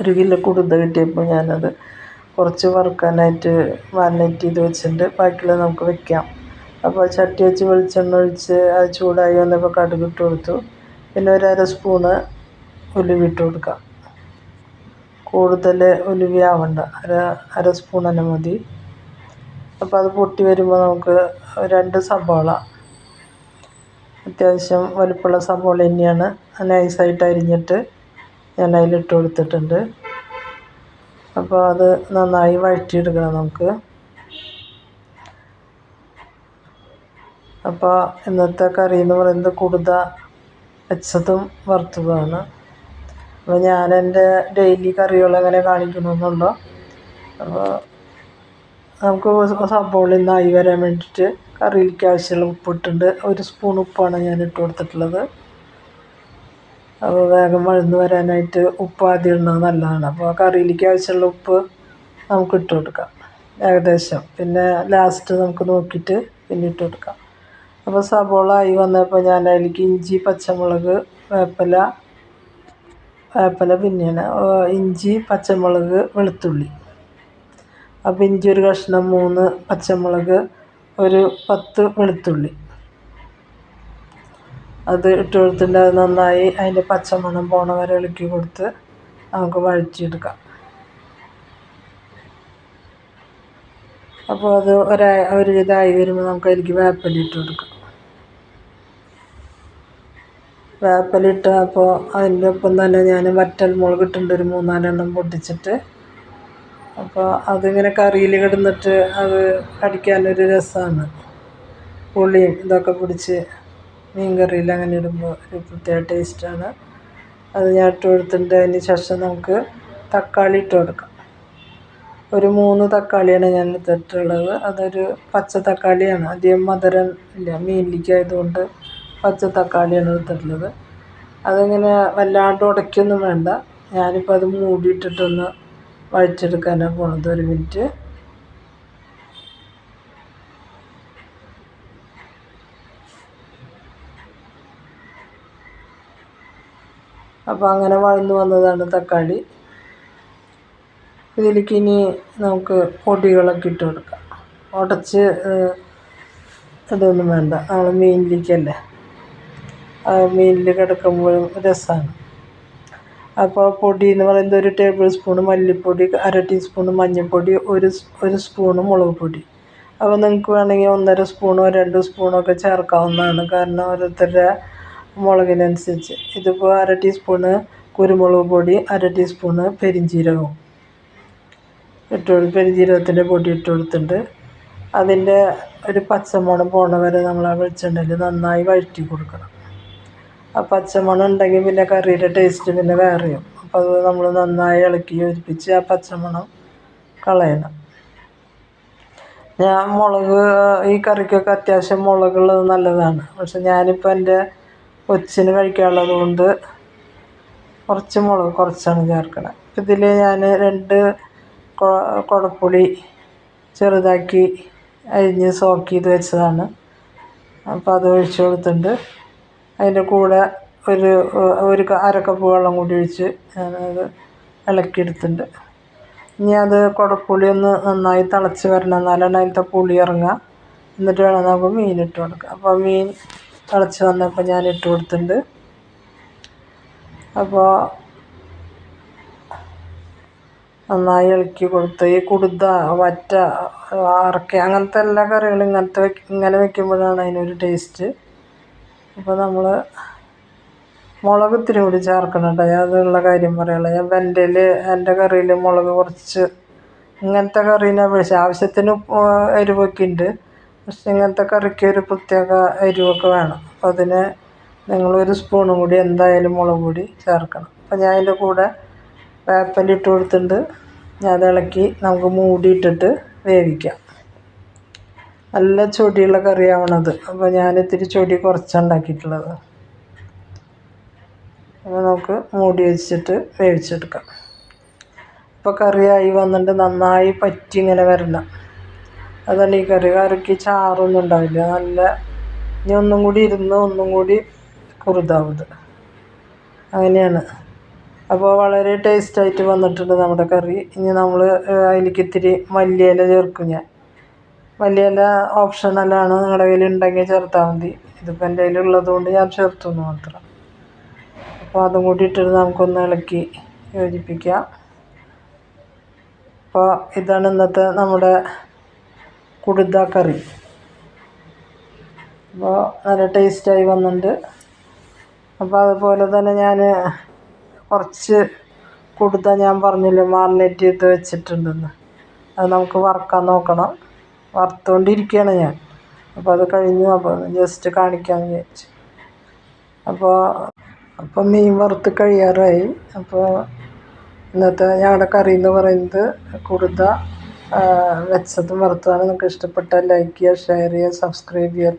ഒരു കിലോ കുടുത കിട്ടിയപ്പോൾ ഞാനത് കുറച്ച് വറുക്കാനായിട്ട് മാരിനേറ്റ് ചെയ്ത് വെച്ചിട്ടുണ്ട്. ബാക്കിയുള്ളത് നമുക്ക് വെക്കാം. അപ്പോൾ ചട്ടി വെച്ച് വെളിച്ചെണ്ണ ഒഴിച്ച് അത് ചൂടായി വന്നപ്പോൾ കടുക് ഇട്ട് കൊടുത്തു. പിന്നെ ഒരു അര സ്പൂണ് ഉലുവ ഇട്ട് കൊടുക്കാം. കൂടുതൽ ഉലുവ ആവണ്ട. അര അര സ്പൂൺ തന്നെ മതി. അപ്പോൾ അത് പൊട്ടി വരുമ്പോൾ നമുക്ക് രണ്ട് സബോള. അത്യാവശ്യം വലുപ്പമുള്ള സബോള തന്നെയാണ്. നൈസായിട്ട് അരിഞ്ഞിട്ട് ഞാൻ അതിലിട്ട് കൊടുത്തിട്ടുണ്ട്. അപ്പോൾ അത് നന്നായി വഴറ്റിയെടുക്കണം നമുക്ക്. അപ്പോൾ ഇന്നത്തെ കറി എന്ന് പറയുന്നത് കുടുത വെച്ചതും വറുത്തതുമാണ്. അപ്പോൾ ഞാൻ എന്റെ ഡെയിലി കറികൾ എങ്ങനെ കാണിക്കണമെന്നുണ്ടോ. അപ്പോൾ നമുക്ക് സംഭവങ്ങൾ ഇന്നായി വരാൻ വേണ്ടിയിട്ട് കറിയിലേക്ക് ആവശ്യമുള്ള ഉപ്പിട്ടുണ്ട്. ഒരു സ്പൂൺ ഉപ്പാണ് ഞാൻ ഇട്ട് കൊടുത്തിട്ടുള്ളത്. വേഗം വഴന്ന് വരാനായിട്ട് ഉപ്പ് ആദ്യം ഇടുന്നത് നല്ലതാണ്. അപ്പോൾ കറിയിലേക്ക് ആവശ്യമുള്ള ഉപ്പ് നമുക്ക് ഇട്ട് കൊടുക്കാം. ഏകദേശം. പിന്നെ ലാസ്റ്റ് നമുക്ക് നോക്കിയിട്ട് പിന്നെ ഇട്ട് കൊടുക്കാം. അപ്പോൾ സബോള ആയി വന്നപ്പോൾ ഞാൻ അതിലേക്ക് ഇഞ്ചി പച്ചമുളക് വേപ്പില വേപ്പില പിന്നെയാണ് ഇഞ്ചി പച്ചമുളക് വെളുത്തുള്ളി. അപ്പോൾ ഇഞ്ചി ഒരു കഷ്ണം മൂന്ന് പച്ചമുളക് ഒരു പത്ത് വെളുത്തുള്ളി. അത് ഇട്ട് കൊടുത്തിട്ട് അത് നന്നായി അതിന്റെ പച്ചമണം പോണ വരെ ഇളക്കി കൊടുത്ത് നമുക്ക് വഴറ്റിയെടുക്കാം. അപ്പോൾ അത് ഒരാ ഒരു ഇതായി വരുമ്പോൾ നമുക്ക് അതിലേക്ക് വേപ്പല ഇട്ട് കൊടുക്കാം. വേപ്പലിട്ട് അപ്പോൾ അതിന്റെ ഒപ്പം തന്നെ ഞാൻ വറ്റൽ മുളക് ഇട്ടിട്ടുണ്ട് ഒരു മൂന്നാലെണ്ണം പൊട്ടിച്ചിട്ട്. അപ്പോൾ അതിങ്ങനെ കറിയിൽ കിടന്നിട്ട് അത് കടിക്കാനൊരു രസമാണ്. പുളിയും ഇതൊക്കെ പിടിച്ച് മീൻ കറിയിൽ അങ്ങനെ ഇടുമ്പോൾ ഒരു പ്രത്യേക ടേസ്റ്റാണ് അത് ഞാൻ ഇട്ട് കൊടുത്തിട്ട് അതിന് ശേഷം നമുക്ക് തക്കാളി ഇട്ട് കൊടുക്കാം. ഒരു മൂന്ന് തക്കാളിയാണ് ഞാൻ എടുത്തിട്ടുള്ളത് അതൊരു പച്ച തക്കാളിയാണ്. അധികം മധുരം ഇല്ല. മീനിലേക്കായതുകൊണ്ട് പച്ച തക്കാളിയാണ് എടുത്തിട്ടുള്ളത് അതിങ്ങനെ വല്ലാണ്ട് ഉടയ്ക്കൊന്നും വേണ്ട. ഞാനിപ്പോൾ അത് മൂടിയിട്ടിട്ടൊന്ന് വഴറ്റിയെടുക്കാനാണ് പോണത്. ഒരു മിനിറ്റ് അപ്പോൾ അങ്ങനെ വഴന്നു വന്നതാണ് തക്കാളി. ഇതിലേക്ക് ഇനി നമുക്ക് പൊടികളൊക്കെ ഇട്ട് കൊടുക്കാം. ഉടച്ച് ഇതൊന്നും വേണ്ട. നമ്മൾ മീനിലേക്കല്ലേ? മീനിൽ കിടക്കുമ്പോഴും രസമാണ് അപ്പോൾ പൊടി എന്ന് പറയുന്നത് ഒരു ടേബിൾ സ്പൂൺ മല്ലിപ്പൊടി അര ടീസ്പൂൺ മഞ്ഞൾപ്പൊടി ഒരു ഒരു സ്പൂണ് മുളക് പൊടി. അപ്പോൾ നിങ്ങൾക്ക് വേണമെങ്കിൽ ഒന്നര സ്പൂണോ രണ്ട് സ്പൂണോ ഒക്കെ ചേർക്കാവുന്നതാണ്. കാരണം ഓരോരുത്തരുടെ മുളകിനനുസരിച്ച്. ഇതിപ്പോൾ അര ടീസ്പൂണ് കുരുമുളക് പൊടി അര ടീസ്പൂണ് പെരിഞ്ജീരകവും ഇട്ട് പെരിഞ്ജീരകത്തിന്റെ പൊടി ഇട്ട് കൊടുത്തിട്ടുണ്ട്. അതിന്റെ ഒരു പച്ചമണം പോണ വരെ നമ്മൾ ആ വെളിച്ചെണ്ണയിൽ നന്നായി വഴറ്റി കൊടുക്കണം. ആ പച്ചമണം ഉണ്ടെങ്കിൽ പിന്നെ കറിയുടെ ടേസ്റ്റ് പിന്നെ വേറെയും. അപ്പോൾ അത് നമ്മൾ നന്നായി ഇളക്കി യോജിപ്പിച്ച് ആ പച്ചമണം കളയണം. ഞാൻ മുളക് ഈ കറിക്കൊക്കെ അത്യാവശ്യം മുളകുള്ളത് നല്ലതാണ്. പക്ഷെ ഞാനിപ്പോൾ എന്റെ കൊച്ചിന് കഴിക്കാനുള്ളത് കൊണ്ട് കുറച്ച് മുളക് കുറച്ചാണ് ചേർക്കണത് ഇതിൽ ഞാൻ രണ്ട് കുടപ്പുളി ചെറുതാക്കി അരിഞ്ഞ് സോക്ക് ചെയ്ത് വെച്ചതാണ്. അപ്പോൾ അത് ഒഴിച്ച് കൊടുത്തിട്ടുണ്ട്. അതിന്റെ കൂടെ ഒരു ഒരു അരക്കപ്പ് വെള്ളം കൂടി ഒഴിച്ച് ഞാനത് ഇളക്കിയെടുത്തിട്ടുണ്ട്. ഇനി അത് കുടപ്പുളി ഒന്ന് നന്നായി തിളച്ച് വരണം. എന്നാലാണ് അതിലത്തെ പുളി ഇറങ്ങുക. എന്നിട്ട് വേണം നമുക്ക് മീൻ ഇട്ട് കൊടുക്കുക അപ്പോൾ മീൻ തിളച്ച് വന്നപ്പോൾ ഞാൻ ഇട്ട് കൊടുത്തിട്ടുണ്ട്. അപ്പോൾ നന്നായി ഇളക്കി കൊടുത്ത്. ഈ കുടുത വറ്റ അറക്ക അങ്ങനത്തെ എല്ലാ കറികളും ഇങ്ങനത്തെ ഇങ്ങനെ വെക്കുമ്പോഴാണ് അതിനൊരു ടേസ്റ്റ്. അപ്പോൾ നമ്മൾ മുളക് ഇത്തിരി കൂടി ചേർക്കണം കേട്ടോ. അതുള്ള കാര്യം പറയുള്ളൂ ഞാൻ വെന്റയിൽ എന്റെ കറിയിൽ മുളക് കുറച്ച് ഇങ്ങനത്തെ കറീനെ അപേക്ഷിച്ച് ആവശ്യത്തിന് എരിവൊക്കെ ഉണ്ട്. പക്ഷെ ഇങ്ങനത്തെ കറിക്ക് ഒരു പ്രത്യേക എരിവൊക്കെ വേണം. അപ്പം അതിന് നിങ്ങളൊരു സ്പൂണും കൂടി എന്തായാലും മുളക് പൊടി ചേർക്കണം. അപ്പം ഞാൻ അതിന്റെ കൂടെ വേപ്പില ഇട്ട് കൊടുത്തിട്ടുണ്ട്. ഞാൻ അത് ഇളക്കി നമുക്ക് മൂടിയിട്ടിട്ട് വേവിക്കാം. നല്ല ചൊടിയുള്ള കറിയാവണത് അപ്പോൾ ഞാൻ ഇത്തിരി ചൊടി കുറച്ചാണ് ഉണ്ടാക്കിയിട്ടുള്ളത്. അപ്പോൾ നമുക്ക് മൂടി വെച്ചിട്ട് വേവിച്ചെടുക്കാം. ഇപ്പോൾ കറിയായി വന്നിട്ട് നന്നായി പറ്റി ഇങ്ങനെ വരണം. അതാണ് ഈ കറി കറിക്ക് ചാറൊന്നും ഉണ്ടാവില്ല. നല്ല ഇനി ഒന്നും കൂടി ഇരുന്ന് ഒന്നും കൂടി കുറുതാവും അങ്ങനെയാണ്. അപ്പോൾ വളരെ ടേസ്റ്റായിട്ട് വന്നിട്ടുണ്ട് നമ്മുടെ കറി. ഇനി നമ്മൾ അതിലേക്ക് ഇത്തിരി മല്ലിയില ചേർക്കും ഞാൻ. മല്ലിയില ഓപ്ഷണലാണ് നിങ്ങളുടെ കയ്യിൽ ഉണ്ടെങ്കിൽ ചേർത്താൽ മതി. ഇതിപ്പോൾ എന്റെ കയ്യിലുള്ളത് കൊണ്ട് ഞാൻ ചേർത്തു എന്ന് മാത്രം. അപ്പോൾ അതും കൂടി ഇട്ടിട്ട് നമുക്കൊന്ന് ഇളക്കി യോജിപ്പിക്കാം. അപ്പോൾ ഇതാണ് ഇന്നത്തെ നമ്മുടെ കുടുത കറി. അപ്പോൾ നല്ല ടേസ്റ്റായി വന്നിട്ടുണ്ട് അപ്പോൾ അതുപോലെ തന്നെ ഞാൻ കുറച്ച് കുടുത ഞാൻ പറഞ്ഞില്ലേ മാറിനേറ്റ് ചെയ്ത് വെച്ചിട്ടുണ്ടെന്ന്. അത് നമുക്ക് വറക്കാൻ നോക്കണം. വറുത്തുകൊണ്ടിരിക്കുകയാണ് ഞാൻ. അപ്പോൾ അത് കഴിഞ്ഞു. അപ്പോൾ ജസ്റ്റ് കാണിക്കാമെന്ന് വിചാരിച്ചു. അപ്പോൾ അപ്പം മീൻ വറുത്ത് കഴിയാറായി. അപ്പോൾ ഇന്നത്തെ ഞങ്ങളുടെ കറി എന്ന് പറയുന്നത് കുടുത വെച്ചതും വറുത്തതാണ് നിങ്ങൾക്ക് ഇഷ്ടപ്പെട്ടാൽ ലൈക്ക് ചെയ്യുക ഷെയർ ചെയ്യുക സബ്സ്ക്രൈബ് ചെയ്യുക.